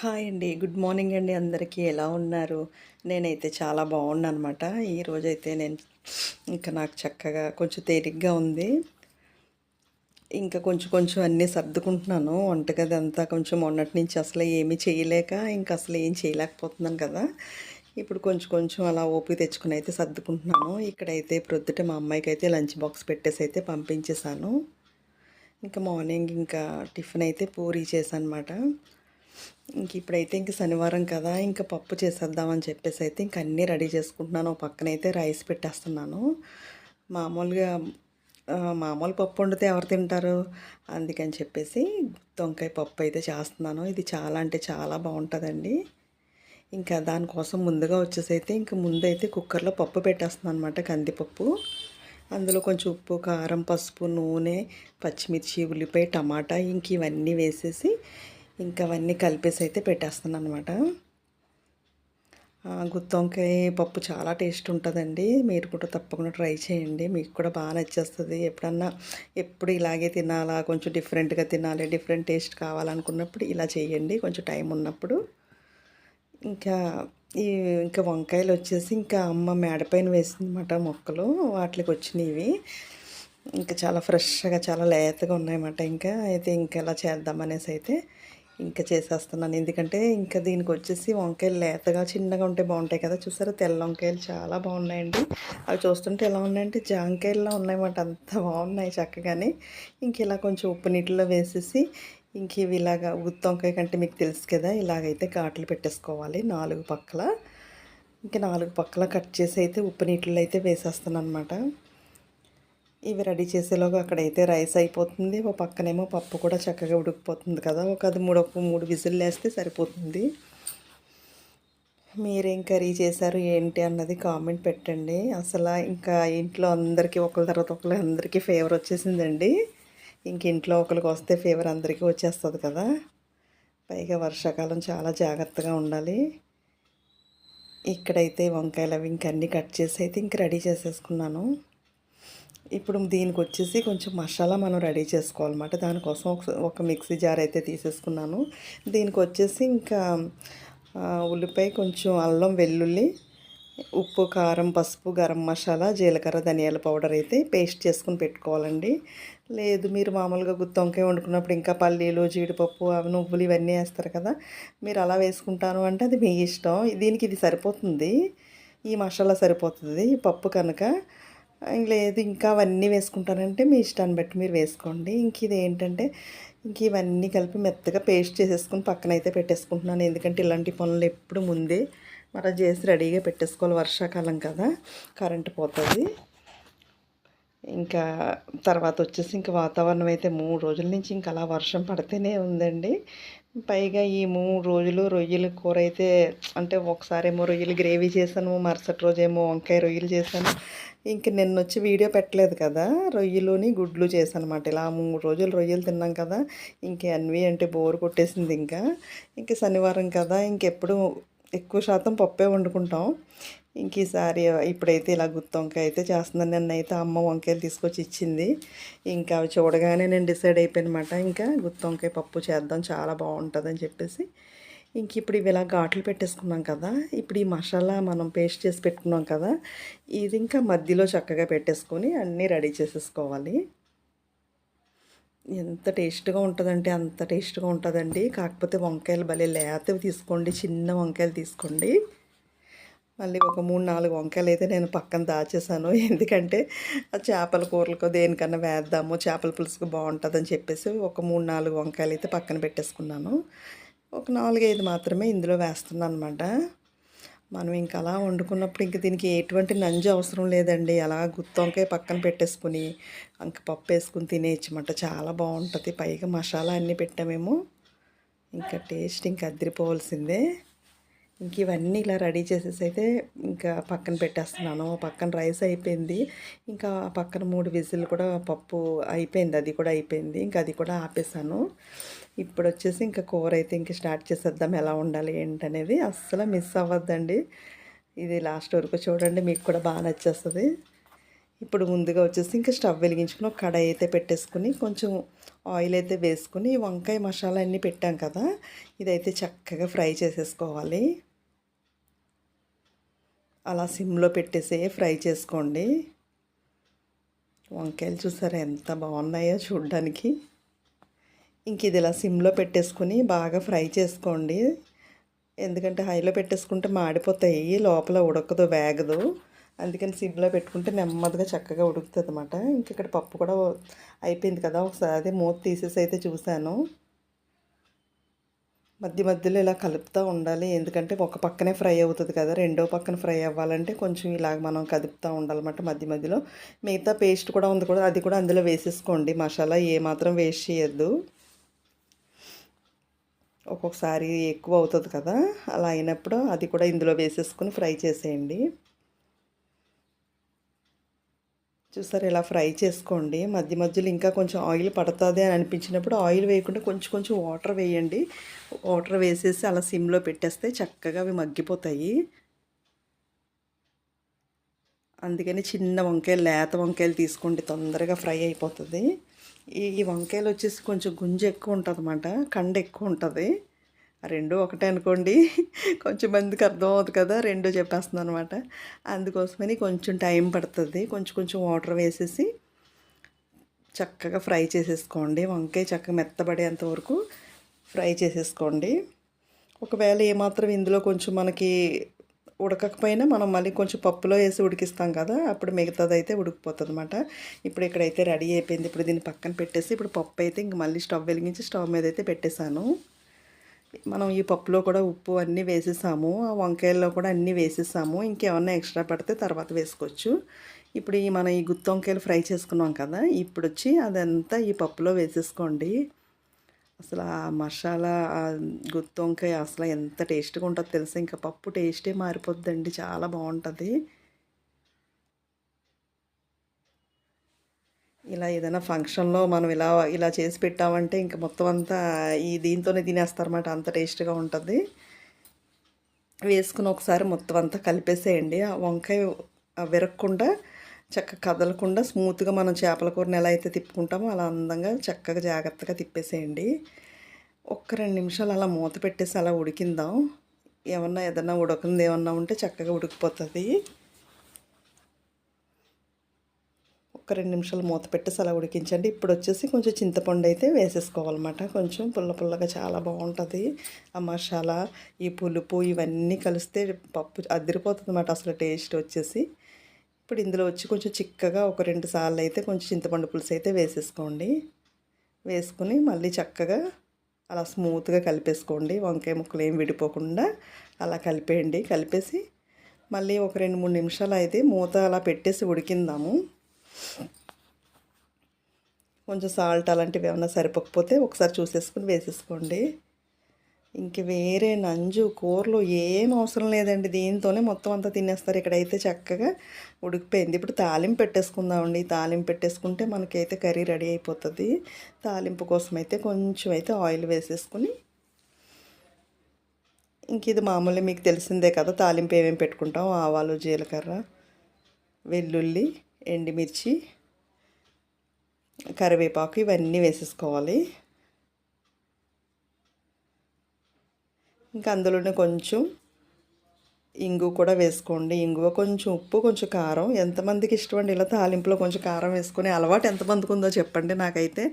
Hi అండి. Good morning అండి అందరికీ. ఎలా ఉన్నారు? నేనైతే చాలా బాగున్నాను అనమాట ఈరోజైతే నేను ఇంకా నాకు చక్కగా కొంచెం తేలిగ్గా ఉంది. ఇంకా కొంచెం కొంచెం అన్నీ సర్దుకుంటున్నాను. వంటగది అంతా కొంచెం మొన్నటి నుంచి అసలు ఏమీ చేయలేక ఇంకా అసలు ఏం చేయలేకపోతున్నాను కదా. ఇప్పుడు కొంచెం కొంచెం అలా ఓపిక తెచ్చుకుని అయితే సర్దుకుంటున్నాను. ఇక్కడైతే ప్రొద్దుట మా అమ్మాయికి అయితే లంచ్ బాక్స్ పెట్టేసి అయితే పంపించేశాను. ఇంకా మార్నింగ్ ఇంకా టిఫిన్ అయితే పూరీ చేశాను అనమాట ఇంక ఇప్పుడైతే ఇంక శనివారం కదా ఇంకా పప్పు చేసేద్దామని చెప్పేసి అయితే ఇంక అన్నీ రెడీ చేసుకుంటున్నాను. పక్కనైతే రైస్ పెట్టేస్తున్నాను. మామూలుగా మామూలు పప్పు వండితే ఎవరు తింటారు? అందుకని చెప్పేసి దొంకాయ పప్పు అయితే చేస్తున్నాను. ఇది చాలా అంటే చాలా బాగుంటుందండి. ఇంకా దానికోసం ముందుగా వచ్చేసి అయితే ఇంక ముందైతే కుక్కర్లో పప్పు పెట్టేస్తున్నాను అనమాట కందిపప్పు. అందులో కొంచెం ఉప్పు కారం పసుపు నూనె పచ్చిమిర్చి ఉల్లిపాయ టమాటా ఇంక ఇవన్నీ వేసేసి ఇంకా అవన్నీ కలిపేసి అయితే పెట్టేస్తున్నాను అనమాట గుత్తొంకాయ పప్పు చాలా టేస్ట్ ఉంటుందండి. మీరు కూడా తప్పకుండా ట్రై చేయండి. మీకు కూడా బాగా నచ్చేస్తుంది. ఎప్పుడన్నా ఎప్పుడు ఇలాగే తినాలా కొంచెం డిఫరెంట్గా తినాలి డిఫరెంట్ టేస్ట్ కావాలనుకున్నప్పుడు ఇలా చేయండి. కొంచెం టైం ఉన్నప్పుడు. ఇంకా ఈ ఇంకా వంకాయలు వచ్చేసి ఇంకా అమ్మ మేడపైన వేసిందన్నమాట మొక్కలు. వాటికి వచ్చినవి. ఇంకా చాలా ఫ్రెష్గా చాలా లేతగా ఉన్నాయన్నమాట. ఇంకా అయితే ఇంకా ఎలా చేద్దామనేసి అయితే ఇంకా చేసేస్తున్నాను. ఎందుకంటే ఇంకా దీనికి వచ్చేసి వంకాయలు లేతగా చిన్నగా ఉంటే బాగుంటాయి కదా. చూసారా? తెల్ల వంకాయలు చాలా బాగున్నాయండి. అవి చూస్తుంటే ఎలా ఉన్నాయంటే జాంకాయల్లో ఉన్నాయన్నమాట. అంత బాగున్నాయి చక్కగానే. ఇంక ఇలా కొంచెం ఉప్పు నీటిలో వేసేసి ఇంక ఇవి ఇలాగా గుత్తి వంకాయ కంటే మీకు తెలుసు కదా ఇలాగైతే కాట్లు పెట్టేసుకోవాలి నాలుగు పక్కల. ఇంకా నాలుగు పక్కల కట్ చేసి అయితే ఉప్పు నీటిలో అయితే వేసేస్తాను అనమాట ఇవి రెడీ చేసేలోగా అక్కడైతే రైస్ అయిపోతుంది. ఒక పక్కనేమో పప్పు కూడా చక్కగా ఉడికిపోతుంది కదా. ఒక అది మూడు ఒక మూడు విజిల్ వేస్తే సరిపోతుంది. మీరేం కర్రీ చేశారు ఏంటి అన్నది కామెంట్ పెట్టండి. అసలు ఇంకా ఇంట్లో అందరికీ ఒకరి తర్వాత ఒకరి అందరికీ ఫేవర్ వచ్చేసిందండి. ఇంక ఇంట్లో ఒకరికి వస్తే ఫీవర్ అందరికీ వచ్చేస్తుంది కదా. పైగా వర్షాకాలం చాలా జాగ్రత్తగా ఉండాలి. ఇక్కడైతే వంకాయలు అవి ఇంకన్నీ కట్ చేసి అయితే ఇంక రెడీ చేసేసుకున్నాను. ఇప్పుడు దీనికి వచ్చేసి కొంచెం మసాలా మనం రెడీ చేసుకోవాలన్నమాట. దానికోసం ఒక మిక్సీ జార్ అయితే తీసేసుకున్నాను. దీనికి వచ్చేసి ఇంకా ఉల్లిపాయ కొంచెం అల్లం వెల్లుల్లి ఉప్పు కారం పసుపు గరం మసాలా జీలకర్ర ధనియాల పౌడర్ అయితే పేస్ట్ చేసుకుని పెట్టుకోవాలండి. లేదు మీరు మామూలుగా గుత్తొంకాయ వండుకున్నప్పుడు ఇంకా పల్లీలు జీడిపప్పు అవి నువ్వులు ఇవన్నీ వేస్తారు కదా. మీరు అలా వేసుకుంటాను అంటే అది మీ ఇష్టం. దీనికి ఇది సరిపోతుంది. ఈ మసాలా సరిపోతుంది. పప్పు కనుక లేదు ఇంకా అవన్నీ వేసుకుంటానంటే మీ ఇష్టాన్ని బట్టి మీరు వేసుకోండి. ఇంక ఇది ఏంటంటే ఇంక ఇవన్నీ కలిపి మెత్తగా పేస్ట్ చేసేసుకుని పక్కన అయితే పెట్టేసుకుంటున్నాను. ఎందుకంటే ఇలాంటి పనులు ఎప్పుడు ముందే మనం చేసి రెడీగా పెట్టేసుకోవాలి వర్షాకాలం కదా కరెంటు పోతుంది. ఇంకా తర్వాత వచ్చేసి ఇంకా వాతావరణం అయితే మూడు రోజుల నుంచి ఇంకా అలా వర్షం పడితేనే ఉందండి. పైగా ఈ మూడు రోజులు రొయ్యల కూర అయితే అంటే ఒకసారేమో రొయ్యలు గ్రేవీ చేశాను మరుసటి రోజేమో వంకాయ రొయ్యలు చేశాను. ఇంక నిన్న వచ్చి వీడియో పెట్టలేదు కదా రొయ్యలుని గుడ్లు చేశానమాట. ఇలా మూడు రోజులు రొయ్యలు తిన్నాం కదా ఇంక అన్వి అంటే బోర్ కొట్టేసింది ఇంకా. ఇంక శనివారం కదా ఇంకెప్పుడు ఎక్కువ శాతం పప్పే వండుకుంటాం. ఇంక ఈసారి ఇప్పుడైతే ఇలా గుత్తి వంకాయ అయితే చేస్తున్నాను. నిన్న అయితే అమ్మ వంకాయలు తీసుకొచ్చి ఇచ్చింది. ఇంకా అవి చూడగానే నేను డిసైడ్ అయిపోయినమాట. ఇంకా గుత్తి వంకాయ పప్పు చేద్దాం చాలా బాగుంటుందని చెప్పేసి ఇంక ఇప్పుడు ఇవి ఇలా ఘాట్లు పెట్టేసుకున్నాం కదా ఇప్పుడు ఈ మసాలా మనం పేస్ట్ చేసి పెట్టుకున్నాం కదా ఇది ఇంకా మధ్యలో చక్కగా పెట్టేసుకొని అన్నీ రెడీ చేసేసుకోవాలి. ఎంత టేస్ట్గా ఉంటుందంటే అంత టేస్ట్గా ఉంటుందండి. కాకపోతే వంకాయలు భలే లేతవి తీసుకోండి చిన్న వంకాయలు తీసుకోండి. మళ్ళీ ఒక మూడు నాలుగు వంకాయలు అయితే నేను పక్కన దాచేసాను ఎందుకంటే ఆ చేపల కూరలకు దేనికన్నా వేద్దాము చేపల పులుసుకు బాగుంటుందని చెప్పేసి ఒక మూడు నాలుగు వంకాయలు అయితే పక్కన పెట్టేసుకున్నాను. ఒక నాలుగైదు మాత్రమే ఇందులో వేస్తున్నాను అనమాట మనం ఇంకా అలా వండుకున్నప్పుడు ఇంక దీనికి ఎటువంటి నంజు అవసరం లేదండి. అలా గుత్తొంకాయ పక్కన పెట్టేసుకుని ఇంక పప్పు వేసుకుని తినేయచ్చమాట చాలా బాగుంటుంది. పైగా మసాలా అన్నీ పెట్టామేమో. ఇంకా టేస్ట్ ఇంకా అద్దరిపోవాల్సిందే ఇంక ఇవన్నీ ఇలా రెడీ చేసేసి అయితే ఇంకా పక్కన పెట్టేస్తున్నాను. పక్కన రైస్ అయిపోయింది. ఇంకా పక్కన మూడు విజిల్ కూడా పప్పు అయిపోయింది. అది కూడా అయిపోయింది. ఇంకా అది కూడా ఆపేసాను. ఇప్పుడు వచ్చేసి ఇంకా కూర అయితే ఇంక స్టార్ట్ చేసేద్దాం. ఎలా ఉండాలి ఏంటనేది అస్సలు మిస్ అవ్వద్దండి. ఇది లాస్ట్ వరకు చూడండి. మీకు కూడా బాగా నచ్చేస్తుంది. ఇప్పుడు ముందుగా వచ్చేసి ఇంకా స్టవ్ వెలిగించుకుని ఒక కడాయి అయితే పెట్టేసుకుని కొంచెం ఆయిల్ అయితే వేసుకుని వంకాయ మసాలా అన్నీ పెట్టాం కదా. ఇదైతే చక్కగా ఫ్రై చేసేసుకోవాలి. అలా సిమ్లో పెట్టేసి ఫ్రై చేసుకోండి. వంకాయలు చూసారా ఎంత బాగున్నాయో చూడడానికి. ఇంక ఇది ఇలా సిమ్లో పెట్టేసుకుని బాగా ఫ్రై చేసుకోండి. ఎందుకంటే హైలో పెట్టేసుకుంటే మాడిపోతాయి లోపల ఉడకదు వేగదు. అందుకని సిమ్లో పెట్టుకుంటే నెమ్మదిగా చక్కగా ఉడుకుతుంది అనమాట ఇంక ఇక్కడ పప్పు కూడా అయిపోయింది కదా ఒకసారి మూత తీసేసి అయితే చూశాను. మధ్య మధ్యలో ఇలా కలుపుతూ ఉండాలి. ఎందుకంటే ఒక పక్కనే ఫ్రై అవుతుంది కదా రెండో పక్కన ఫ్రై అవ్వాలంటే కొంచెం ఇలాగ మనం కదుపుతూ ఉండాలన్నమాట మధ్య మధ్యలో. మిగతా పేస్ట్ కూడా ఉంది కూడా అది కూడా అందులో వేసేసుకోండి. మసాలా ఏమాత్రం వేస్ట్ చేయొద్దు. ఒక్కొక్కసారి ఎక్కువ అవుతుంది కదా అలా అయినప్పుడు అది కూడా ఇందులో వేసేసుకుని ఫ్రై చేసేయండి. చూసారు ఇలా ఫ్రై చేసుకోండి. మధ్య మధ్యలో ఇంకా కొంచెం ఆయిల్ పడుతుంది అని అనిపించినప్పుడు ఆయిల్ వేయకుండా కొంచెం కొంచెం వాటర్ వేయండి. వాటర్ వేసేసి అలా సిమ్లో పెట్టేస్తే చక్కగా అవి మగ్గిపోతాయి. అందుకని చిన్న వంకాయలు లేత వంకాయలు తీసుకోండి. తొందరగా ఫ్రై అయిపోతుంది. ఈ వంకాయలు వచ్చేసి కొంచెం గుంజు ఎక్కువ ఉంటుంది అన్నమాట కండ ఎక్కువ ఉంటుంది. రెండు ఒకటే అనుకోండి. కొంచెం మందికి అర్థం అవుతుంది కదా రెండు చెప్పేస్తుంది అనమాట అందుకోసమని కొంచెం టైం పడుతుంది. కొంచెం కొంచెం వాటర్ వేసేసి చక్కగా ఫ్రై చేసేసుకోండి. వంకాయ చక్కగా మెత్తబడేంత వరకు ఫ్రై చేసేసుకోండి. ఒకవేళ ఏమాత్రం ఇందులో కొంచెం మనకి ఉడకకపోయినా మనం మళ్ళీ కొంచెం పప్పులో వేసి ఉడికిస్తాం కదా అప్పుడు మిగతాది అయితే ఉడికిపోతుంది అనమాట ఇప్పుడు ఇక్కడైతే రెడీ అయిపోయింది. ఇప్పుడు దీన్ని పక్కన పెట్టేసి ఇప్పుడు పప్పు అయితే ఇంక మళ్ళీ స్టవ్ వెలిగించి స్టవ్ మీద అయితే పెట్టేశాను. మనం ఈ పప్పులో కూడా ఉప్పు అన్నీ వేసేసాము ఆ వంకాయల్లో కూడా అన్నీ వేసేసాము. ఇంకేమన్నా ఎక్స్ట్రా పడితే తర్వాత వేసుకోవచ్చు. ఇప్పుడు ఈ మనం ఈ గుత్తి వంకాయలు ఫ్రై చేసుకున్నాం కదా ఇప్పుడు వచ్చి అదంతా ఈ పప్పులో వేసేసుకోండి. అసలు ఆ మసాలా గుత్తి వంకాయ అసలు ఎంత టేస్ట్గా ఉంటుందో తెలుసా? ఇంకా పప్పు టేస్టే మారిపోద్దండి చాలా బాగుంటుంది. ఇలా ఏదైనా ఫంక్షన్లో మనం ఇలా ఇలా చేసి పెట్టామంటే ఇంకా మొత్తం అంతా ఈ దీంతోనే తినేస్తారన్నమాట. అంత టేస్ట్గా ఉంటుంది. వేసుకుని ఒకసారి మొత్తం అంతా కలిపేసేయండి. ఆ వంకాయ విరగకుండా చక్కగా కదలకుండా స్మూత్గా మనం చేపల కూరని ఎలా అయితే తిప్పుకుంటామో అలా అందంగా చక్కగా జాగ్రత్తగా తిప్పేసేయండి. ఒక్క రెండు నిమిషాలు అలా మూత పెట్టేసి అలా ఉడికిందాం. ఏమన్నా ఏదన్నా ఉడకంది ఏమన్నా ఉంటే చక్కగా ఉడికిపోతుంది. ఒక రెండు నిమిషాలు మూత పెట్టి అలా ఉడికించండి. ఇప్పుడు వచ్చేసి కొంచెం చింతపండు అయితే వేసేసుకోవాలన్నమాట. కొంచెం పుల్ల పుల్లగా చాలా బాగుంటుంది. ఆ మసాలా ఈ పులుపు ఇవన్నీ కలిస్తే పప్పు అదిరిపోతుంది అన్నమాట అసలు టేస్ట్ వచ్చేసి. ఇప్పుడు ఇందులో వచ్చి కొంచెం చిక్కగా ఒక రెండు సార్లు అయితే కొంచెం చింతపండు పులుసు అయితే వేసేసుకోండి. వేసుకుని మళ్ళీ చక్కగా అలా స్మూత్గా కలిపేసుకోండి. వంకాయ ముక్కలు ఏం విడిపోకుండా అలా కలిపేయండి. కలిపేసి మళ్ళీ ఒక రెండు మూడు నిమిషాలు అయితే మూత అలా పెట్టేసి ఉడికిందాము. కొంచెం సాల్ట్ అలాంటివి ఏమైనా సరిపోకపోతే ఒకసారి చూసేసుకుని వేసేసుకోండి. ఇంక వేరే నంజు కూరలు ఏం అవసరం లేదండి. దీంతోనే మొత్తం అంతా తినేస్తారు. ఇక్కడైతే చక్కగా ఉడికిపోయింది. ఇప్పుడు తాలింపు పెట్టేసుకుందామండి. తాలింపు పెట్టేసుకుంటే మనకైతే కర్రీ రెడీ అయిపోతుంది. తాలింపు కోసం అయితే కొంచెం అయితే ఆయిల్ వేసేసుకుని ఇంక ఇది మామూలు మీకు తెలిసిందే కదా తాలింపు ఏమేమి పెట్టుకుంటాం? ఆవాలు జీలకర్ర వెల్లుల్లి ఎండుమిర్చి కరివేపాకు ఇవన్నీ వేసేసుకోవాలి. ఇంకా అందులోనే కొంచెం ఇంగు కూడా వేసుకోండి. ఇంగువ కొంచెం ఉప్పు కొంచెం కారం. ఎంతమందికి ఇష్టమండి ఇలా తాలింపులో కొంచెం కారం వేసుకునే అలవాటు ఎంతమందికి ఉందో చెప్పండి నాకైతే.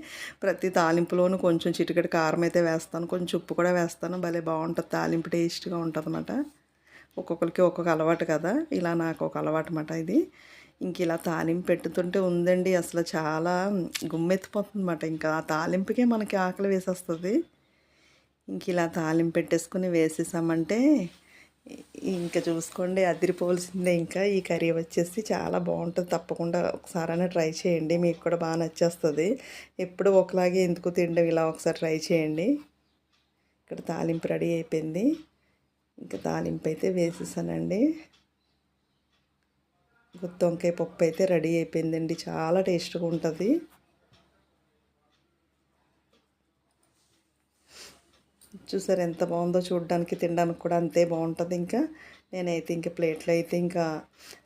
ప్రతి తాలింపులోనూ కొంచెం చిటికటి కారం అయితే వేస్తాను. కొంచెం ఉప్పు కూడా వేస్తాను. భలే బాగుంటుంది తాలింపు టేస్ట్గా ఉంటుంది అన్నమాట ఒక్కొక్కరికి ఒక్కొక్క అలవాటు కదా. ఇలా నాకు ఒక అలవాటు అన్నమాట ఇది. ఇంక ఇలా తాలింపు పెట్టుతుంటే ఉందండి. అసలు చాలా గుమ్మెత్తిపోతుంది అనమాట ఇంకా ఆ తాలింపుకే మనకి ఆకలి వేసేస్తుంది. ఇంక ఇలా తాలింపు పెట్టేసుకుని వేసేసామంటే ఇంకా చూసుకోండి అదిరిపోవలసిందే. ఇంకా ఈ కర్రీ వచ్చేసి చాలా బాగుంటుంది. తప్పకుండా ఒకసారైనా ట్రై చేయండి. మీకు కూడా బాగా నచ్చేస్తుంది. ఎప్పుడు ఒకలాగే ఎందుకు తినడం ఇలా ఒకసారి ట్రై చేయండి. ఇక్కడ తాలింపు రెడీ అయిపోయింది. ఇంకా తాలింపు అయితే వేసేసానండి. గుత్తి వంకాయ పప్పు అయితే రెడీ అయిపోయిందండి. చాలా టేస్ట్గా ఉంటుంది. చూసారు ఎంత బాగుందో చూడడానికి తినడానికి కూడా అంతే బాగుంటుంది ఇంకా. నేనైతే ఇంకా ప్లేట్లో అయితే ఇంకా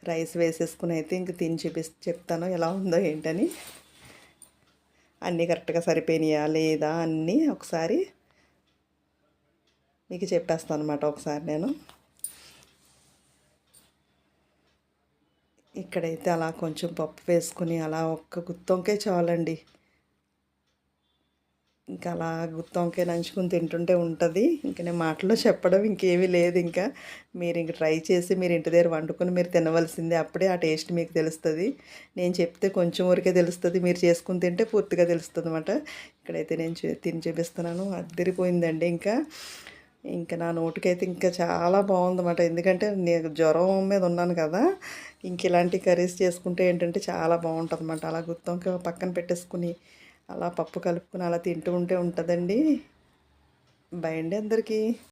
రైస్ వేసేసుకుని అయితే ఇంక తిని చూపి చెప్తాను ఎలా ఉందో ఏంటని. అన్నీ కరెక్ట్గా సరిపోయినాయా లేదా అన్నీ ఒకసారి మీకు చెప్పేస్తాను అనమాట ఒకసారి నేను. ఇక్కడైతే అలా కొంచెం పప్పు వేసుకుని అలా ఒక్క గుత్తొంకే చాలండి. ఇంకా అలా గుత్తొంకే నంచుకుని తింటుంటే ఉంటుంది. ఇంకా నేను మాటలో చెప్పడం ఇంకేమీ లేదు. ఇంకా మీరు ఇంక ట్రై చేసి మీరు ఇంటి దగ్గర వండుకొని మీరు తినవలసిందే. అప్పుడే ఆ టేస్ట్ మీకు తెలుస్తుంది. నేను చెప్తే కొంచెం వరకే తెలుస్తుంది. మీరు చేసుకుని తింటే పూర్తిగా తెలుస్తుంది అనమాట ఇక్కడైతే నేను తిని చూపిస్తున్నాను. అద్దరిపోయిందండి. ఇంకా ఇంకా నా నోటికైతే ఇంకా చాలా బాగుందన్నమాట. ఎందుకంటే నేను జ్వరం మీద ఉన్నాను కదా ఇంక ఇలాంటి కర్రీస్ చేసుకుంటే ఏంటంటే చాలా బాగుంటుంది అనమాట అలా గుత్తంకి పక్కన పెట్టేసుకుని అలా పప్పు కలుపుకుని అలా తింటూ ఉంటే ఉంటుందండి. బై అండి అందరికీ.